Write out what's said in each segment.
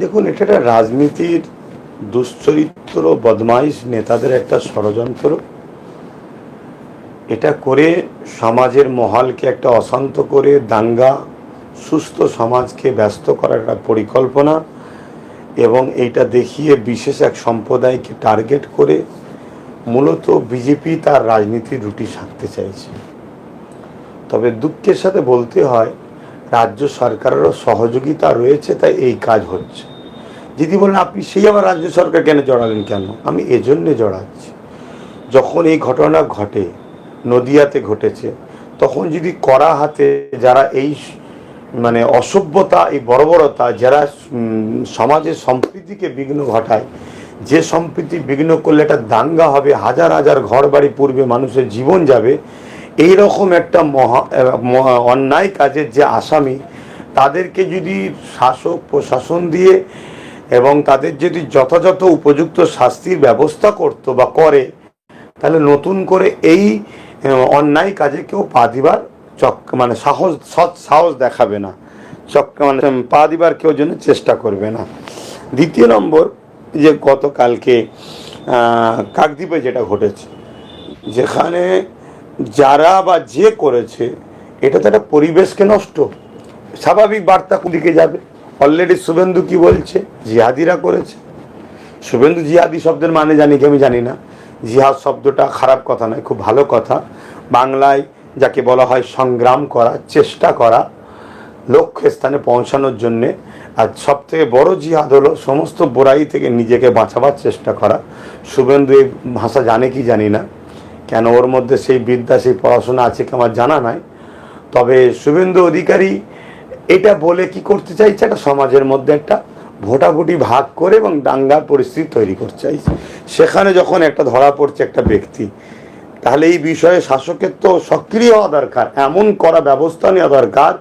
দেখুন, এটা একটা রাজনীতির দুশ্চরিত্র, বদমাইশ নেতাদের একটা ষড়যন্ত্র। এটা করে সমাজের মহলকে একটা অশান্ত করে, দাঙ্গা, সুস্থ সমাজকে ব্যস্ত করার একটা পরিকল্পনা এবং এইটা দেখিয়ে বিশেষ এক সম্প্রদায়কে টার্গেট করে মূলত বিজেপি তার রাজনীতির রুটি সাধতে চাইছে। তবে দুঃখের সাথে বলতে হয় রাজ্য সরকারেরও সহযোগিতা রয়েছে, তাই এই কাজ হচ্ছে। যদি বলেন আপনি সেই আবার রাজ্য সরকার কেন জড়ালেন কেন? আমি এজন্যে জড়াচ্ছি। যখন এই ঘটনা ঘটে, নদিয়াতে ঘটেছে, তখন যদি করা হাতে যারা এই মানে অসভ্যতা, এই বর্বরতা, যারা সমাজের সম্প্রীতিকে বিঘ্ন ঘটায়, যে সম্প্রীতি বিঘ্ন করলে একটা দাঙ্গা হবে, হাজার হাজার ঘর বাড়ি পূর্বে মানুষের জীবন যাবে এই রকম একটা মহা অন্যায় কাজের যে আসামি, তাদেরকে যদি শাসক প্রশাসন দিয়ে এবং তাদের যদি যথাযথ উপযুক্ত শাস্তির ব্যবস্থা করতো বা করে, তাহলে নতুন করে এই অন্যায় কাজে কেউ পা দিবার চক মানে সাহস, সৎ সাহস দেখাবে না। চক মানে পা দিবার কেউ জন্য চেষ্টা করবে না। দ্বিতীয় নম্বর, যে গতকালকে কাকদ্বীপে যেটা ঘটেছে, যেখানে যারা বা যে করেছে, এটা তো একটা পরিবেশকে নষ্ট। স্বাভাবিক বার্তা দিকে যাবে? অলরেডি শুভেন্দু কি বলছে? জিহাদিরা করেছে। শুভেন্দু জিহাদি শব্দের মানে জানি কি আমি জানি না। জিহাদ শব্দটা খারাপ কথা নয়, খুব ভালো কথা। বাংলায় যাকে বলা হয় সংগ্রাম করা, চেষ্টা করা, লক্ষ্য স্থানে পৌঁছানোর জন্যে। আর সব থেকে বড় জিহাদ হলো সমস্ত বোরাই থেকে নিজেকে বাঁচাবার চেষ্টা করা। শুভেন্দু এই ভাষা জানে কি জানি না। কেন ওর মধ্যে সেই বিদ্যা, সেই পড়াশোনা আছে কি আমার জানা নাই। তবে শুভেন্দু অধিকারী এটা বলে কি করতে চাইছে? একটা সমাজের মধ্যে একটা ভোটাভুটি ভাগ করে এবং দাঙ্গার পরিস্থিতি তৈরি করতে চাইছে। সেখানে যখন একটা ধরা পড়ছে একটা ব্যক্তি, তাহলে এই বিষয়ে শাসকের তো সক্রিয় হওয়া দরকার, এমন করা ব্যবস্থা নেওয়া দরকার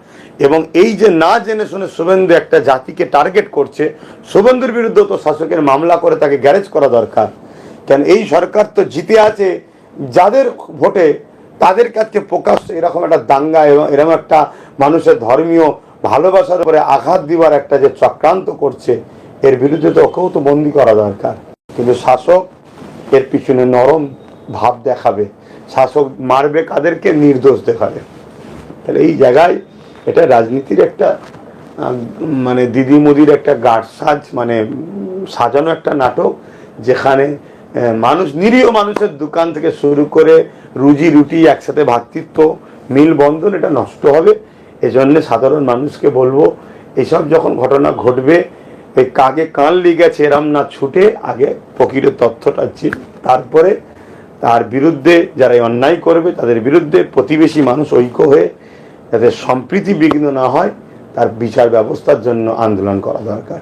এবং এই যে না জেনে শুনে শুভেন্দু একটা জাতিকে টার্গেট করছে, শুভেন্দুর বিরুদ্ধে তো শাসকের মামলা করে তাকে গ্যারেজ করা দরকার। কেন এই সরকার তো জিতে আছে যাদের ভোটে তাদের কাছে প্রকাশ এরকম একটা দাঙ্গা এবং এরকম একটা মানুষের ধর্মীয় ভালোবাসার উপরে আঘাত দিবার একটা যে চক্রান্ত করছে, এর বিরুদ্ধে তো ওকেও তো বন্দি করা দরকার। কিন্তু শাসক এর পিছনে নরম ভাব দেখাবে। শাসক মারবে কাদেরকে? নির্দোষ দেখাবে। তাহলে এই জায়গায় এটা রাজনীতির একটা মানে দিদি মোদির একটা গাঢ় সাজ মানে সাজানো একটা নাটক, যেখানে মানুষ, নিরীহ মানুষের দোকান থেকে শুরু করে রুজি রুটি একসাথে ভ্রাতৃত্ব মিল বন্ধন, এটা নষ্ট হবে। এজন্য সাধারণ মানুষকে বলব, এসব যখন ঘটনা ঘটবে এই কাকে কান লিগেছে এরম না ছুটে, আগে প্রকৃত তথ্যটা তারপরে তার বিরুদ্ধে যারা অন্যায় করবে, তাদের বিরুদ্ধে প্রতিবেশী মানুষ ঐক্য হয়ে যাতে সম্প্রীতি বিঘ্ন না হয়, তার বিচার ব্যবস্থার জন্য আন্দোলন করা দরকার।